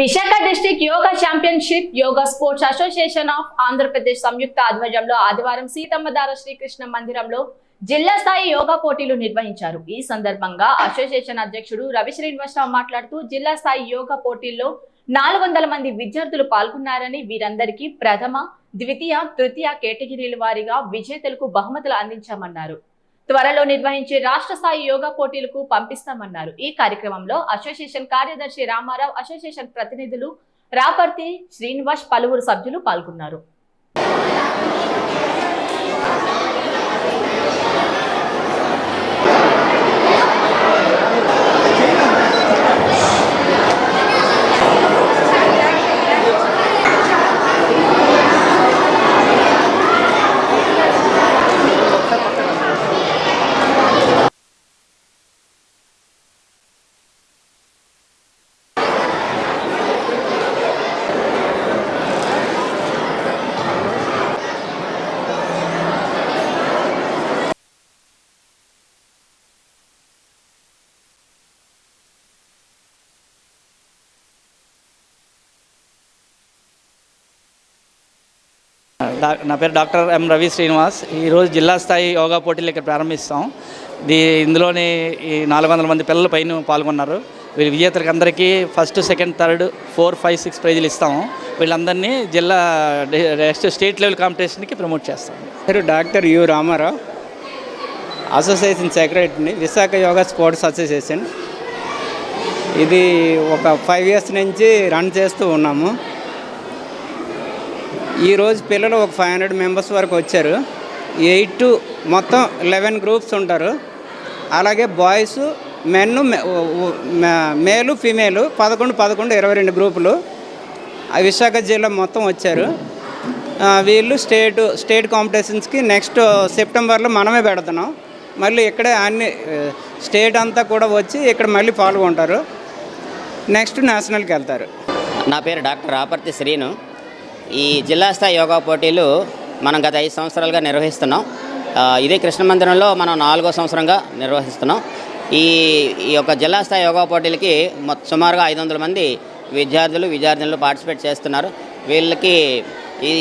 Visakha district yoga championship yoga sports association of Andhra Pradesh సంయుక్త ఆధ్వర్యంలో ఆదివారం సీతమ్మధార శ్రీకృష్ణ మందిరంలో జిల్లా స్థాయి యోగా పోటీలు నిర్వహించారు. ఈ సందర్భంగా అసోసియేషన్ అధ్యక్షుడు రవి శ్రీనివాసరావు మాట్లాడుతూ జిల్లా స్థాయి యోగా పోటీల్లో నాలుగు వందల మంది విద్యార్థులు పాల్గొన్నారని వీరందరికీ ప్రథమ ద్వితీయ తృతీయ కేటగిరీల వారీగా విజేతలకు బహుమతులు అందించామన్నారు. త్వరలో నిర్వహించే రాష్ట్ర స్థాయి యోగా పోటీలకు పంపిస్తామన్నారు. ఈ కార్యక్రమంలో అసోసియేషన్ కార్యదర్శి రామారావు అసోసియేషన్ ప్రతినిధులు రాపర్తి శ్రీనివాస్ పలువురు సభ్యులు పాల్గొన్నారు. నా పేరు డాక్టర్ ఎం రవి శ్రీనివాస్. ఈరోజు జిల్లా స్థాయి యోగా పోటీలు ఇక్కడ ప్రారంభిస్తాం. దీ ఇందులోని ఈ నాలుగు వందల మంది పిల్లలు పైన పాల్గొన్నారు. వీళ్ళ విజేతలకు అందరికీ first second third four five six ప్రైజులు ఇస్తాము. వీళ్ళందరినీ జిల్లా నెక్స్ట్ స్టేట్ లెవెల్ కాంపిటీషన్కి ప్రమోట్ చేస్తాం. పేరు డాక్టర్ యు రామారావు. అసోసియేషన్ సెక్రటరీని విశాఖ యోగా స్పోర్ట్స్ అసోసియేషన్. ఇది ఒక ఫైవ్ ఇయర్స్ నుంచి రన్ చేస్తూ ఉన్నాము. ఈరోజు పిల్లలు ఒక ఫైవ్ హండ్రెడ్ మెంబర్స్ వరకు వచ్చారు. ఎయిట్ టు మొత్తం లెవెన్ గ్రూప్స్ ఉంటారు. అలాగే బాయ్స్ మెన్ మేలు ఫీమేలు పదకొండు పదకొండు ఇరవై రెండు గ్రూపులు. ఆ విశాఖ జిల్లా మొత్తం వచ్చారు. వీళ్ళు స్టేట్ స్టేట్ కాంపిటీషన్స్కి నెక్స్ట్ సెప్టెంబర్లో మనమే పెడుతున్నాం. మళ్ళీ ఇక్కడే అన్ని స్టేట్ అంతా కూడా వచ్చి ఇక్కడ మళ్ళీ పాల్గొంటారు. నెక్స్ట్ నేషనల్కి వెళ్తారు. నా పేరు డాక్టర్ ఆపర్తి శ్రీను. ఈ జిల్లా స్థాయి యోగా పోటీలు మనం గత ఐదు సంవత్సరాలుగా నిర్వహిస్తున్నాం. ఇదే కృష్ణ మందిరంలో మనం నాలుగో సంవత్సరంగా నిర్వహిస్తున్నాం. ఈ ఈ యొక్క జిల్లా స్థాయి యోగా పోటీలకి సుమారుగా ఐదు వందల మంది విద్యార్థులు విద్యార్థినులు పార్టిసిపేట్ చేస్తున్నారు. వీళ్ళకి ఈ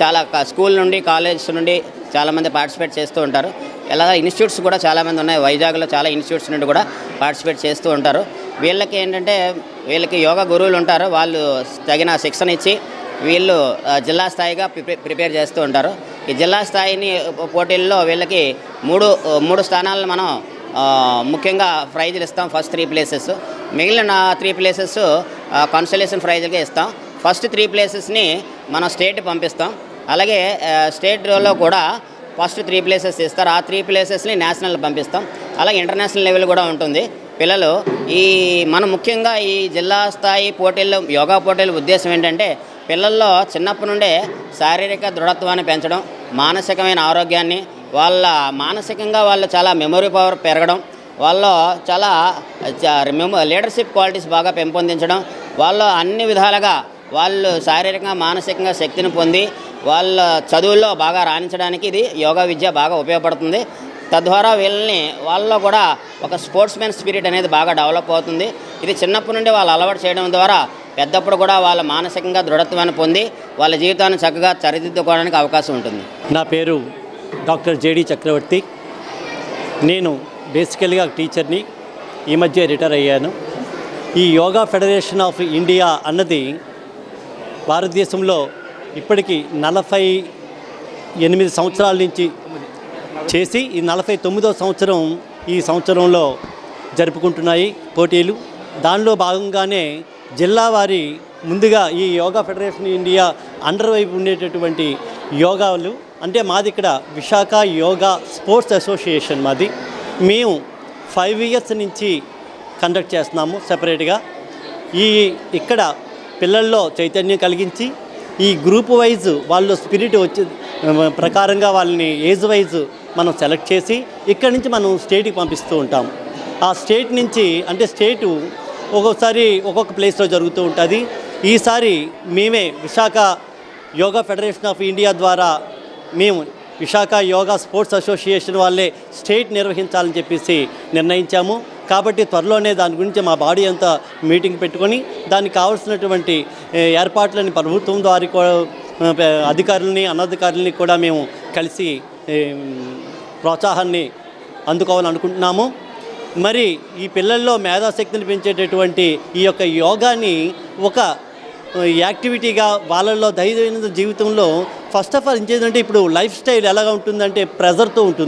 చాలా స్కూల్ నుండి కాలేజ్ నుండి చాలామంది పార్టిసిపేట్ చేస్తూ ఉంటారు. ఇలాగ ఇన్స్టిట్యూట్స్ కూడా చాలామంది ఉన్నాయి. వైజాగ్లో చాలా ఇన్స్టిట్యూట్స్ నుండి కూడా పార్టిసిపేట్ చేస్తూ ఉంటారు. వీళ్ళకి ఏంటంటే వీళ్ళకి యోగా గురువులు ఉంటారు. వాళ్ళు తగిన శిక్షణ ఇచ్చి వీళ్ళు జిల్లా స్థాయిగా ప్రిపేర్ చేస్తూ ఉంటారు. ఈ జిల్లా స్థాయిని పోటీల్లో వీళ్ళకి మూడు మూడు స్థానాలను మనం ముఖ్యంగా ప్రైజులు ఇస్తాం. First three places. మిగిలిన త్రీ ప్లేసెస్ కన్సలేషన్ ప్రైజులుగా ఇస్తాం. ఫస్ట్ త్రీ ప్లేసెస్ని మనం స్టేట్ పంపిస్తాం. అలాగే స్టేట్లో కూడా ఫస్ట్ త్రీ ప్లేసెస్ ఇస్తారు. ఆ త్రీ ప్లేసెస్ని నేషనల్ పంపిస్తాం. అలాగే ఇంటర్నేషనల్ లెవెల్ కూడా ఉంటుంది. పిల్లలు ఈ మనం ముఖ్యంగా ఈ జిల్లా స్థాయి పోటీల్లో యోగా పోటీల ఉద్దేశం ఏంటంటే పిల్లల్లో చిన్నప్పటి నుండే శారీరక దృఢత్వాన్ని పెంచడం మానసికమైన ఆరోగ్యాన్ని వాళ్ళ మానసికంగా వాళ్ళు చాలా మెమొరీ పవర్ పెరగడం వాళ్ళ చాలా లీడర్షిప్ క్వాలిటీస్ బాగా పెంపొందించడం వాళ్ళు అన్ని విధాలుగా వాళ్ళు శారీరకంగా మానసికంగా శక్తిని పొంది వాళ్ళ చదువుల్లో బాగా రాణించడానికి ఇది యోగా విద్య బాగా ఉపయోగపడుతుంది. తద్వారా వీళ్ళని వాళ్ళలో కూడా ఒక స్పోర్ట్స్ మెన్ స్పిరిట్ అనేది బాగా డెవలప్ అవుతుంది. ఇది చిన్నప్పటి నుండి వాళ్ళు అలవాటు చేయడం ద్వారా పెద్దప్పుడు కూడా వాళ్ళ మానసికంగా దృఢత్వాన్ని పొంది వాళ్ళ జీవితాన్ని చక్కగా సరిదిద్దుకోవడానికి అవకాశం ఉంటుంది. నా పేరు డాక్టర్ జేడి చక్రవర్తి. నేను బేసికల్గా టీచర్ని ఈ మధ్య రిటైర్ అయ్యాను. ఈ యోగా ఫెడరేషన్ ఆఫ్ ఇండియా అన్నది భారతదేశంలో ఇప్పటికీ నలభై ఎనిమిది సంవత్సరాల నుంచి చేసి ఈ నలభై తొమ్మిదో సంవత్సరం ఈ సంవత్సరంలో జరుపుకుంటున్నాయి పోటీలు. దానిలో భాగంగానే జిల్లా వారి ముందుగా ఈ యోగా ఫెడరేషన్ ఇండియా అండర్ వైపు ఉండేటటువంటి యోగాలు అంటే మాది ఇక్కడ విశాఖ యోగా స్పోర్ట్స్ అసోసియేషన్ మాది. మేము ఫైవ్ ఇయర్స్ నుంచి కండక్ట్ చేస్తున్నాము సెపరేట్గా. ఈ ఇక్కడ పిల్లల్లో చైతన్యం కలిగించి ఈ గ్రూప్ వైజ్ వాళ్ళు స్పిరిట్ వచ్చే ప్రకారంగా వాళ్ళని ఏజ్ వైజ్ మనం సెలెక్ట్ చేసి ఇక్కడి నుంచి మనం స్టేట్కి పంపిస్తూ ఉంటాం ఆ స్టేట్ నుంచి అంటే స్టేటు ఒక్కొక్కసారి ఒక్కొక్క ప్లేస్లో జరుగుతూ ఉంటుంది. ఈసారి మేమే Visakha yoga federation of India ద్వారా మేము విశాఖ యోగా స్పోర్ట్స్ అసోసియేషన్ వాళ్ళే స్టేట్ నిర్వహించాలని చెప్పేసి నిర్ణయించాము. కాబట్టి త్వరలోనే దాని గురించి మా బాడీ అంతా మీటింగ్ పెట్టుకొని దానికి కావాల్సినటువంటి ఏర్పాట్లని ప్రభుత్వం ద్వారా కూడా, అధికారులని అనధికారులని కూడా మేము కలిసి ప్రోత్సాహాన్ని అందుకోవాలనుకుంటున్నాము. మరి ఈ పిల్లల్లో మేధాశక్తిని పెంచేటటువంటి ఈ యొక్క యోగాని ఒక యాక్టివిటీగా వాళ్ళల్లో దైనందిన జీవితంలో ఫస్ట్ ఆఫ్ ఆల్ ఏం ఇప్పుడు లైఫ్ స్టైల్ ఎలాగ ఉంటుందంటే ప్రెజర్తో ఉంటుంది.